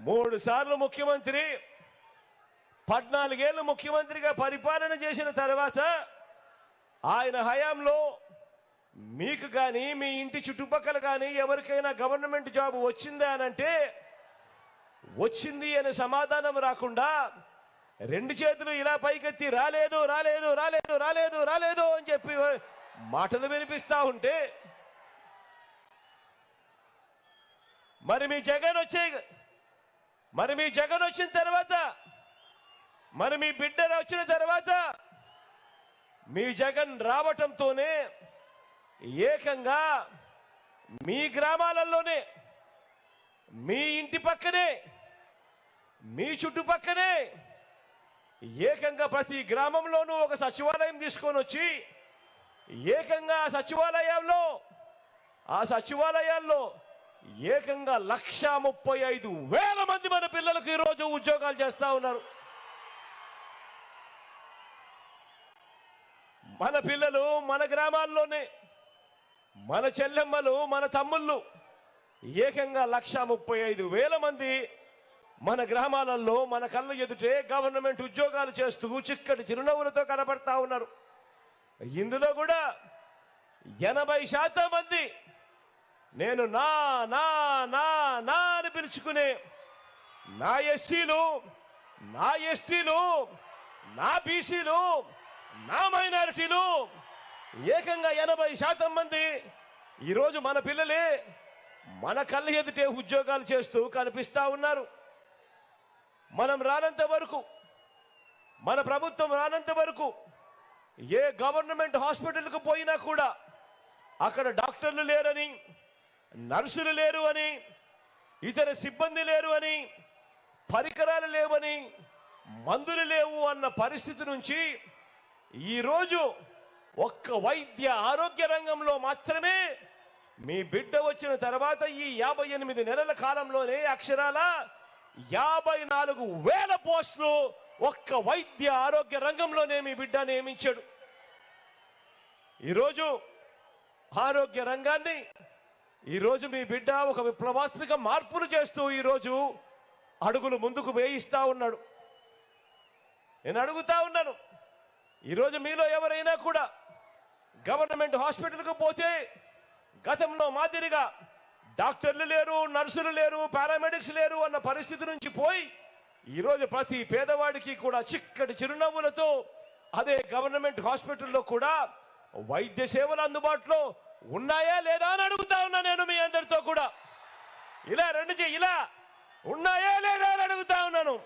మూడు సార్లు ముఖ్యమంత్రి పద్నాలుగేళ్ళు ముఖ్యమంత్రిగా పరిపాలన చేసిన తర్వాత ఆయన హయాంలో మీకు కానీ మీ ఇంటి చుట్టుపక్కల కానీ ఎవరికైనా గవర్నమెంట్ జాబ్ వచ్చిందా అని అంటే వచ్చింది అనే సమాధానం రాకుండా రెండు చేతులు ఇలా పైకెత్తి రాలేదు రాలేదు రాలేదు రాలేదు రాలేదు అని చెప్పి మాటలు వినిపిస్తా ఉంటే మరి మీ జగన్ వచ్చే మరి మీ జగన్ వచ్చిన తర్వాత మరి మీ బిడ్డ వచ్చిన తర్వాత మీ జగన్ రావటంతోనే ఏకంగా మీ గ్రామాలలోనే మీ ఇంటి పక్కనే మీ చుట్టుపక్కనే ఏకంగా ప్రతి గ్రామంలోనూ ఒక సచివాలయం తీసుకొని వచ్చి ఏకంగా ఆ సచివాలయంలో ఆ సచివాలయాల్లో ఏకంగా లక్ష ముప్పై ఐదు వేల మంది మన పిల్లలకు ఈరోజు ఉద్యోగాలు చేస్తూ ఉన్నారు. మన పిల్లలు మన గ్రామాల్లోనే మన చెల్లెమ్మలు మన తమ్ముళ్ళు ఏకంగా లక్ష ముప్పై ఐదు వేల మంది మన గ్రామాలలో మన కళ్ళ ఎదుటే గవర్నమెంట్ ఉద్యోగాలు చేస్తూ చిక్కటి చిరునవ్వులతో కనబడతా ఉన్నారు. ఇందులో కూడా ఎనభై శాతం మంది నేను నా నా నా నా అని పిలుచుకునే నా ఎస్సీలు నా ఎస్టీలు నా బీసీలు నా మైనారిటీలు ఏకంగా ఎనభై శాతం మంది ఈరోజు మన పిల్లలే మన కళ్ళ ఎదుటే ఉద్యోగాలు చేస్తూ కనిపిస్తూ ఉన్నారు. మనం రానంత వరకు మన ప్రభుత్వం రానంత వరకు ఏ గవర్నమెంట్ హాస్పిటల్కు పోయినా కూడా అక్కడ డాక్టర్లు లేరని నర్సులు లేరు అని ఇతర సిబ్బంది లేరు అని పరికరాలు లేవని మందులు లేవు అన్న పరిస్థితి నుంచి ఈరోజు ఒక్క వైద్య ఆరోగ్య రంగంలో మాత్రమే మీ బిడ్డ వచ్చిన తర్వాత ఈ యాభై ఎనిమిది నెలల కాలంలోనే అక్షరాల యాభై నాలుగు వేల పోస్టులు ఒక్క వైద్య ఆరోగ్య రంగంలోనే మీ బిడ్డ నియమించాడు. ఈరోజు ఆరోగ్య రంగాన్ని ఈరోజు మీ బిడ్డ ఒక విప్లవాత్మక మార్పులు చేస్తూ ఈరోజు అడుగులు ముందుకు వేయిస్తూ ఉన్నాడు. నేను అడుగుతా ఉన్నాను. ఈరోజు మీలో ఎవరైనా కూడా గవర్నమెంట్ హాస్పిటల్కు పోతే గతంలో మాదిరిగా డాక్టర్లు లేరు నర్సులు లేరు పారామెడిక్స్ లేరు అన్న పరిస్థితి నుంచి పోయి ఈరోజు ప్రతి పేదవాడికి కూడా చిక్కటి చిరునవ్వులతో అదే గవర్నమెంట్ హాస్పిటల్లో కూడా వైద్య సేవలు అందుబాటులో ఉన్నాయా లేదా అని అడుగుతా ఉన్నా నేను మీ అందరితో కూడా. ఇలా రెండు చెయ్యి ఇలా. ఉన్నాయా లేదా అని అడుగుతా ఉన్నాను.